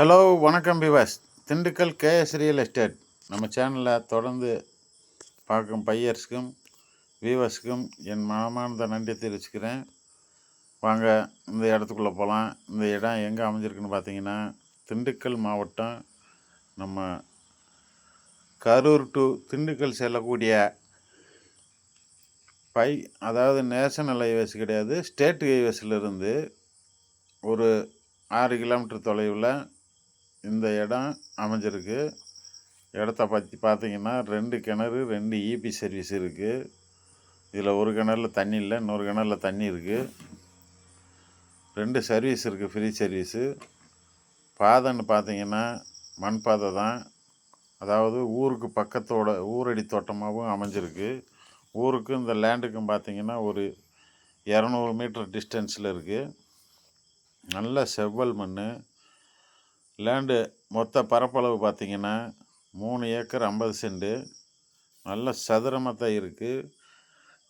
Hello வணக்கம் பிவாஸ் Dindigul KS real estate நம்ம சேனலில் தொடர்ந்து பார்க்கும் பையர்ஸ்க்கும் வியூவர்ஸ்க்கும் என் மனமார்ந்த நன்றி தெரிவிச்சுக்கிறேன். வாங்க இந்த இடத்துக்குள்ளே போகலாம் இந்த இடம் எங்கே அமைஞ்சிருக்குன்னு பார்த்தீங்கன்னா திண்டுக்கல் மாவட்டம். நம்ம கரூர் டு திண்டுக்கல் செல்லக்கூடிய பை அதாவது நேஷனல் ஹைவேஸ் கிடையாது ஸ்டேட் ஹைவேஸிலிருந்து ஒரு ஆறு கிலோமீட்டர் தொலைவில் இந்த இடம் அமைஞ்சிருக்கு. இடத்த பற்றி பார்த்தீங்கன்னா ரெண்டு கிணறு ரெண்டு இபி சர்வீஸ் இருக்குது இதில் ஒரு கிணறுல தண்ணி இல்லை இன்னொரு கிணறுல தண்ணி இருக்குது ரெண்டு சர்வீஸ் இருக்குது ஃப்ரீ சர்வீஸு பாதைன்னு பார்த்தீங்கன்னா மண் பாதை தான். அதாவது ஊருக்கு பக்கத்தோட ஊரடி தோட்டமாகவும் அமைஞ்சிருக்கு. ஊருக்கும் இந்த லேண்டுக்கும் பார்த்தீங்கன்னா ஒரு இரநூறு மீட்டர் டிஸ்டன்ஸில் இருக்குது நல்ல செவ்வல் மண் லேண்டு மொத்த பரப்பளவு பார்த்திங்கன்னா மூணு ஏக்கர் ஐம்பது சென்ட்டு நல்ல சதுரமாக தான் இருக்குது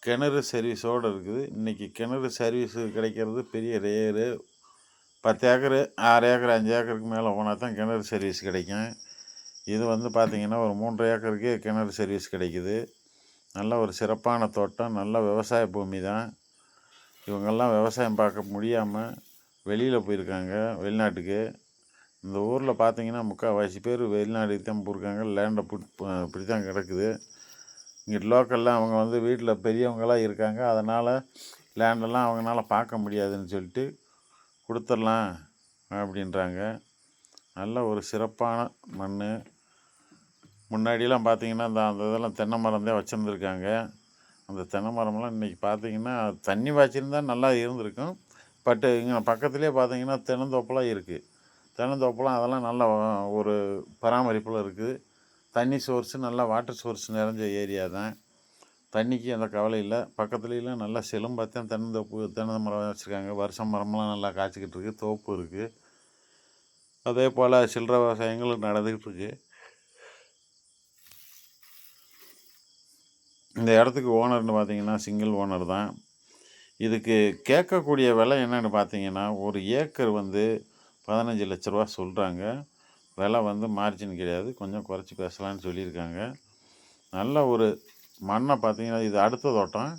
கிணறு சர்வீஸோடு இருக்குது. இன்றைக்கி கிணறு சர்வீஸு கிடைக்கிறது பெரிய ரேரு பத்து ஏக்கரு ஆறு ஏக்கர் அஞ்சு ஏக்கருக்கு மேலே போனால் தான் கிணறு சர்வீஸ் கிடைக்கும். இது வந்து பார்த்திங்கன்னா ஒரு மூன்று ஏக்கருக்கே கிணறு சர்வீஸ் கிடைக்குது. நல்ல ஒரு சிறப்பான தோட்டம் நல்ல விவசாய பூமி தான். இவங்கெல்லாம் விவசாயம் பார்க்க முடியாமல் வெளியில் போயிருக்காங்க வெளிநாட்டுக்கு. இந்த ஊரில் பார்த்தீங்கன்னா முக்கால்வாசி பேர் வெளிநாடுக்கு தான் போயிருக்காங்க. லேண்டை புட் இப்படி தான் கிடக்குது. இங்கே லோக்கலில் அவங்க வந்து வீட்டில் பெரியவங்களாம் இருக்காங்க. அதனால் லேண்டெல்லாம் அவங்களால பார்க்க முடியாதுன்னு சொல்லிட்டு கொடுத்துர்லாம் அப்படின்றாங்க. நல்ல ஒரு சிறப்பான மண் முன்னாடியெல்லாம் பார்த்தீங்கன்னா அந்த அந்த இதெல்லாம் தென்னை மரம் தான் வச்சுருந்துருக்காங்க. அந்த தென்னை மரமெல்லாம் இன்றைக்கி பார்த்தீங்கன்னா தண்ணி பாய்ச்சிருந்தா நல்லா இருந்திருக்கும். பட்டு இங்கே பக்கத்துலேயே பார்த்தீங்கன்னா தென்னந்தோப்பெல்லாம் இருக்குது தென்னந்தோப்பெல்லாம் அதெல்லாம் நல்ல ஒரு பராமரிப்பில் இருக்குது. தண்ணி சோர்ஸு நல்லா வாட்டர் சோர்ஸ் நிறைஞ்ச ஏரியா தான். தண்ணிக்கு எந்த கவலை இல்லை. பக்கத்துலலாம் நல்லா செலும்பாத்தான் தென்னந்தோப்பு தென்னை மரம் வச்சுருக்காங்க. வருஷம் மரம்லாம் நல்லா காய்ச்சிக்கிட்டு இருக்குது தோப்பு இருக்குது அதே போல் சில்லற விவசாயங்களும் நடந்துக்கிட்டு இருக்குது இந்த இடத்துக்கு ஓனர்னு பார்த்தீங்கன்னா சிங்கிள் ஓனர் தான். இதுக்கு கேட்கக்கூடிய விலை என்னென்னு பார்த்தீங்கன்னா ஒரு ஏக்கர் வந்து பதினஞ்சு லட்ச ரூபா சொல்கிறாங்க விலை வந்து மார்ஜின் கிடையாது. கொஞ்சம் குறைச்சி பேசலான்னு சொல்லியிருக்காங்க. நல்ல ஒரு மண்ணை பார்த்தீங்கன்னா இது அடுத்த தோட்டம்.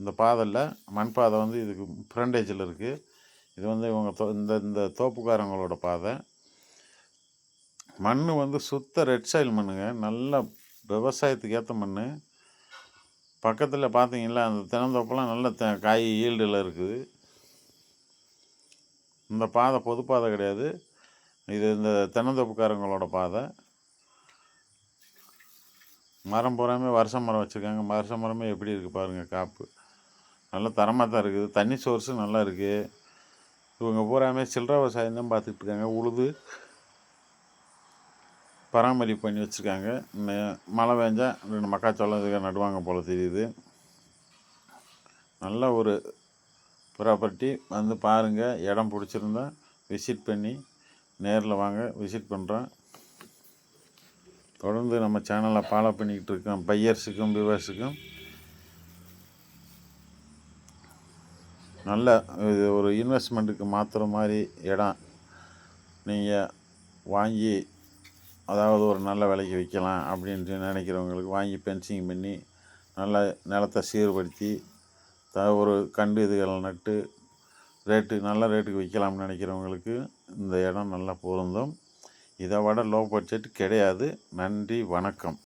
இந்த பாதையில் மண் பாதை வந்து இதுக்கு ஃப்ரண்டேஜில் இருக்குது இது வந்து இவங்க தோ இந்த இந்த தோப்புக்காரங்களோட பாதை. மண் வந்து சுத்த ரெட் சாயில் மண்ணுங்க. நல்ல விவசாயத்துக்கு ஏற்ற மண் பக்கத்தில் பார்த்தீங்களா அந்த தினந்தோப்பெல்லாம் நல்ல த காய் ஈல்டில் இருக்குது. இந்த பாதை பொது பாதை கிடையாது. இது இந்த தென்னந்தோப்புக்காரங்களோட பாதை. மரம் பூராமே வருஷ மரம் வச்சுருக்காங்க. வருஷ மரமே எப்படி இருக்குது பாருங்கள் காப்பு. நல்ல தரமாக தான் இருக்குது. தண்ணி சோர்ஸும் நல்லா இருக்குது இவங்க பூராமே சில்லற விவசாயம் தான் பார்த்துட்டு இருக்காங்க. உழுது பராமரிப்பு பண்ணி வச்சுருக்காங்க. மழை பெஞ்சால் ரெண்டு மக்காச்சோளம் இதுக்காக நடுவாங்க போல் தெரியுது. நல்ல ஒரு ப்ராப்பர்ட்டி வந்து பாருங்கள் இடம் பிடிச்சிருந்தா விசிட் பண்ணி நேரில் வாங்க விசிட் பண்ணுறோம் தொடர்ந்து நம்ம சேனலை ஃபாலோ பண்ணிக்கிட்டு இருக்கோம். பையர்ஸுக்கும் விவர்ஸுக்கும் நல்ல இது ஒரு இன்வெஸ்ட்மெண்ட்டுக்கு மாற்றுற மாதிரி இடம். நீங்கள் வாங்கி அதாவது ஒரு நல்ல விலைக்கு விற்கலாம் அப்படின்ட்டு நினைக்கிறவங்களுக்கு வாங்கி பென்சிங் பண்ணி நல்ல நிலத்தை சீர்படுத்தி ஒரு கண்டு இதுகளை நட்டு ரேட்டு நல்ல ரேட்டுக்கு விற்கலாம்னு நினைக்கிறவங்களுக்கு இந்த இடம் நல்லா பொருந்தும். இதை விட லோ பட்ஜெட் கிடையாது. நன்றி வணக்கம்.